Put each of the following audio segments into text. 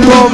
no more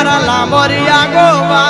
হারালাম রিয়া গোবা